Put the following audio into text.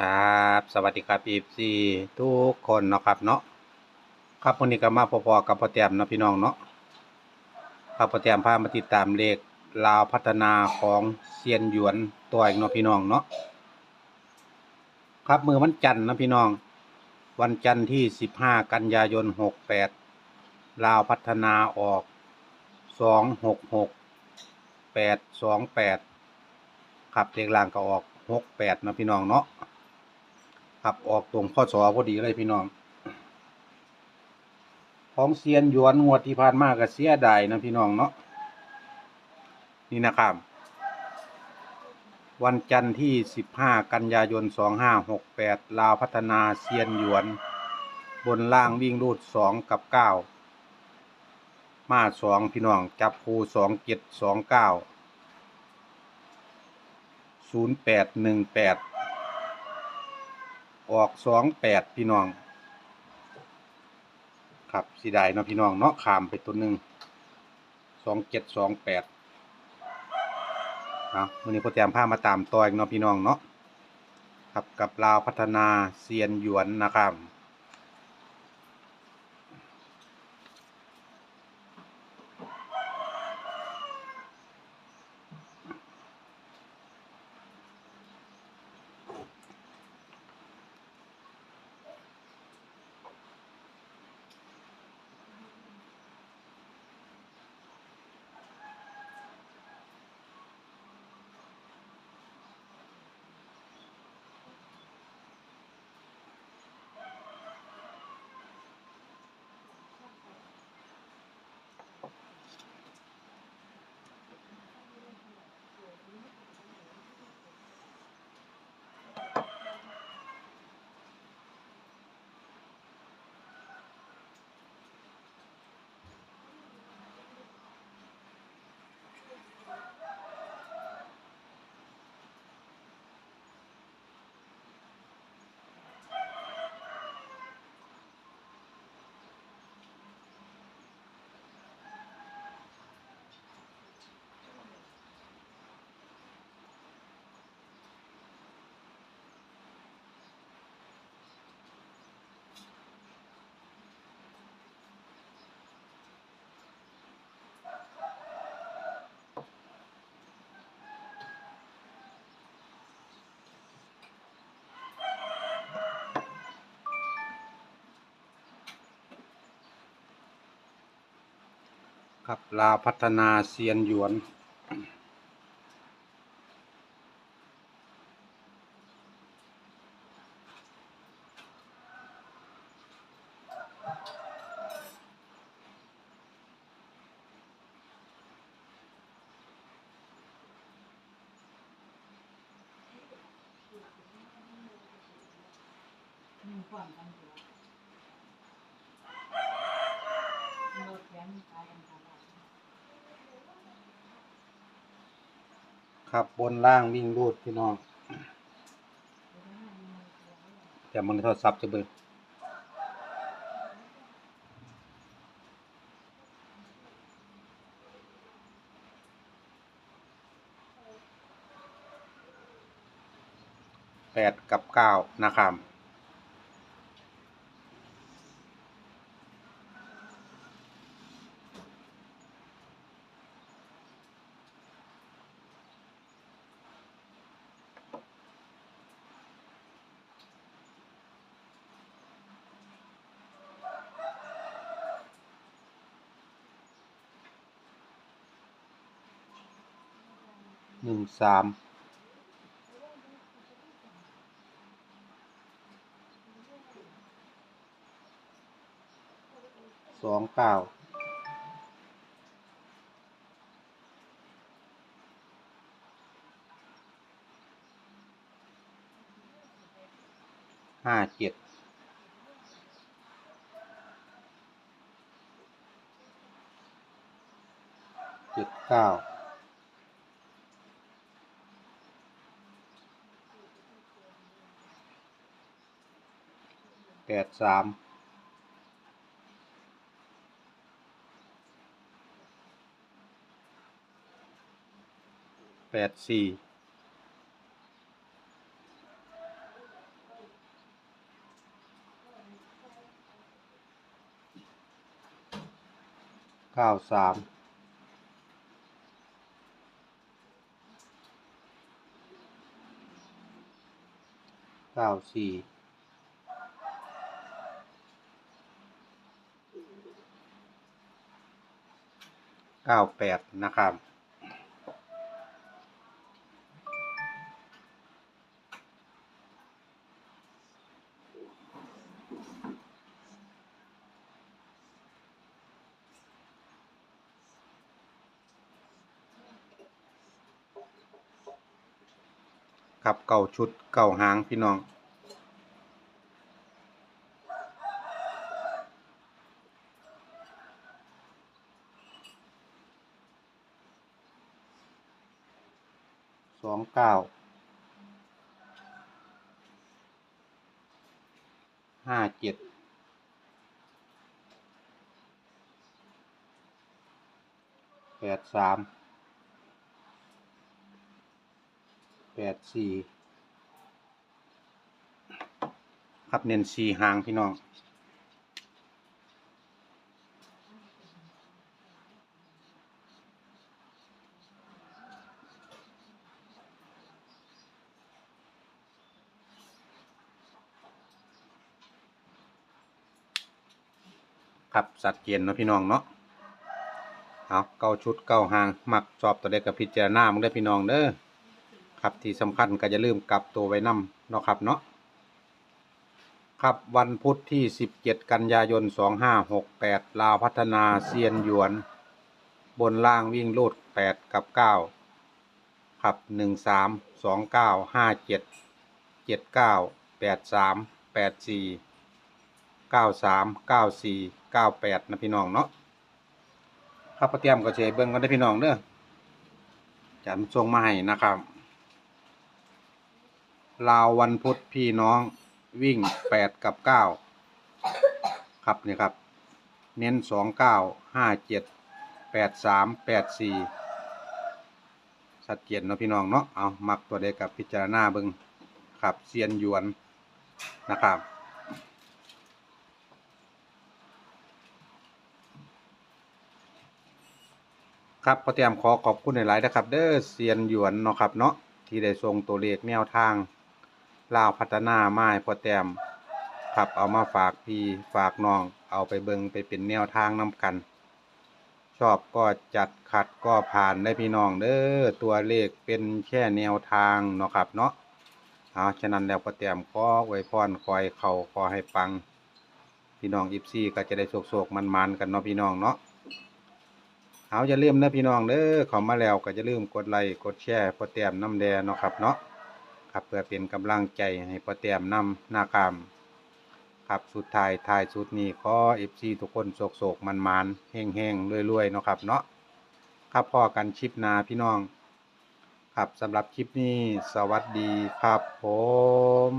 ครับสวัสดีครับอีซีทุกคนเนาะครับเนาะครับวันนี้ก็มาพอๆกับพ่อแต้มเนาะพี่น้องเนาะครับพ่อแต้มพามาติดตามเลขลาวพัฒนาของเซียนหยวนตัวเองเนาะพี่น้องเนาะครับมือวันจันทร์นะพี่น้อง วันจันทร์ที่สิบห้ากันยายนหกแปดลาวพัฒนาออกสองหกหกแปดสองแปดครับเลขล่างก็ออกหกแปดนะพี่น้องเนาะ ครับออกตรงข้อสอพอดีเลยพี่น้อง ของเซียนยวนงวดที่ผ่านมาก็เสียดายนะพี่น้องเนาะนี่นะครับ วันจันทร์ที่ 15 กันยายน 2568 ลาวพัฒนาเซียนหยวน บนล่างวิ่งรูด 2 กับ 9 มา 2 พี่น้อง จับคู2 7 2 9 0 8 1 8 ออกสองแปดพี่น้อง ครับสีได้เนาะพี่น้องเนาะขามไปตัวหนึ่งสองเจ็ดสองแปดเอาวันนี้โปรแกรมผ้ามาตามต่ออีกเนาะพี่น้องเนาะครับกับลาวพัฒนาเซียนหยวนนะครับ ครับลาวพัฒนาเซียนหยวนมีความกันตัวเราเขียนตายกันตลอด ครับบนล่างวิ่งรูดพี่น้องแต่มันโทรศัพท์จะเบิดแปดกับเก้านะครับ หนึ่งสามสองเก้าห้าเจ็ดเจ็ดเก้า แปดสามแปดสี่เก้าสามเก้าสี่ เก้าแปดนะครับ ครับเก่าชุดเก่าหางพี่น้อง สองเก้าห้าเจ็ดแปดสามแปดสี่ครับเน้นสี่หางพี่น้อง ครับสัดเจนเนาะพี่น้องเนาะเอาเก้าชุดเก้าหางมักชอบตัวใดกับพิจารณามึงได้อพี่น้องเด้อครับที่สำคัญก็จะลืมกลับตัวไว้นำเนาะครับเนาะครับวันพุธที่ 17 กันยายน 2568 ลาวพัฒนาเซียนหยวน บนล่างวิ่งโลด 8 กับ 9 ครับ 13 29 57 79 83 84 93 94 98นะพี่น้องเนาะครับพอเตรียมก็เฉยเบิ่งกันได้พี่น้องเด้อจันทรงมาให้นะครับ ลาววันพุธพี่น้องวิ่งแปดกับเก้าครับนี่ครับ เน้นสองเก้าห้าเจ็ดแปดสามแปดสี่สัดเจนเนาะพี่น้องเนาะเอามักตัวเด็กกับพิจารณาเบิ่งครับเซียนหยวนนะครับ ครับพอเตรียมขอขอบคุณหลายๆนะครับ เด้อเซียนหยวนเนาะครับเนาะที่ได้ส่งตัวเลขแนวทางลาวพัฒนาไม้พอเตรียมครับเอามาฝากพี่ฝากน้องเอาไปเบิงไปเป็นแนวทางนํกัน ชอบก็จัดขัดก็ผ่านได้พี่น้องเด้อตัวเลขเป็นแค่แนวทางเนาะครับเนาะเอาฉะนั้นแล้วพอเตรียมขอไว้พรคอยเข่าขอให้ปัง พี่น้องอิฟซี่ก็จะได้โศกๆมันๆกันเนาะพี่น้องเนาะ เอาอย่าลืมนะพี่น้องเด้อขอมาแล้วก็จะลืมกดไลค์กดแชร์พอแต้มน้ำแดงเนาะครับเนาะครับเพื่อเป็นกำลังใจให้พอแต้มนำหน้าคามครับสุดท้ายท้ายสุดนี้ขอเอฟซีทุกคนโศกโศกมันมันแห้งแห้งๆรวยๆเนาะครับเนาะครับพอกันชิปนาพี่น้อง ครับสำหรับคลิปนี้สวัสดีครับผม